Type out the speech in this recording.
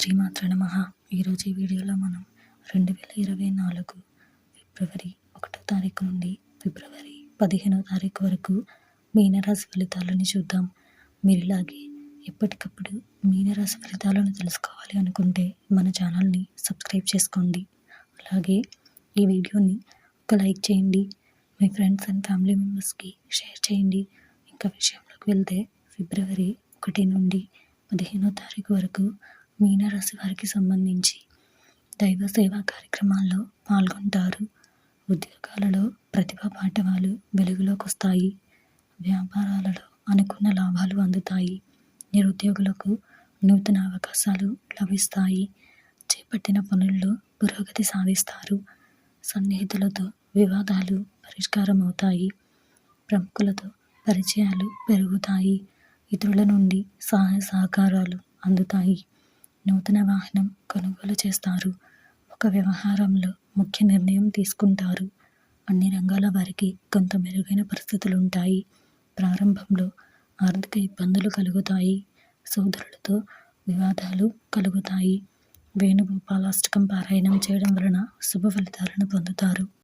శ్రీమాత్ర నమ. ఈరోజు ఈ వీడియోలో మనం రెండు వేల ఇరవై నాలుగు ఫిబ్రవరి ఒకటో తారీఖు నుండి ఫిబ్రవరి పదిహేనో తారీఖు వరకు మీనరాశి ఫలితాలను చూద్దాం. మీరు ఇలాగే ఎప్పటికప్పుడు మీనరాశి ఫలితాలను తెలుసుకోవాలి అనుకుంటే మన ఛానల్ని సబ్స్క్రైబ్ చేసుకోండి. అలాగే ఈ వీడియోని ఒక లైక్ చేయండి. మీ ఫ్రెండ్స్ అండ్ ఫ్యామిలీ మెంబర్స్కి షేర్ చేయండి. ఇంకా విషయంలోకి వెళ్తే ఫిబ్రవరి ఒకటి నుండి పదిహేనో తారీఖు వరకు మీనరాశి వారికి సంబంధించి దైవ సేవా కార్యక్రమాల్లో పాల్గొంటారు. ఉద్యోగాలలో ప్రతిభా పాఠవాలు వెలుగులోకి వస్తాయి వ్యాపారాలలో అనుకున్న లాభాలు అందుతాయి. నిరుద్యోగులకు నూతన అవకాశాలు లభిస్తాయి. చేపట్టిన పనుల్లో పురోగతి సాధిస్తారు. సన్నిహితులతో వివాదాలు పరిష్కారం అవుతాయి ప్రముఖులతో పరిచయాలు పెరుగుతాయి. ఇతరుల నుండి సహాయ సహకారాలు అందుతాయి. నూతన వాహనం కొనుగోలు చేస్తారు. ఒక వ్యవహారంలో ముఖ్య నిర్ణయం తీసుకుంటారు. అన్ని రంగాల వారికి కొంత మెరుగైన పరిస్థితులు ఉంటాయి ప్రారంభంలో ఆర్థిక ఇబ్బందులు కలుగుతాయి. సోదరులతో వివాదాలు కలుగుతాయి. వేణుగోపాలాష్టకం పారాయణం చేయడం వలన శుభ ఫలితాలను పొందుతారు.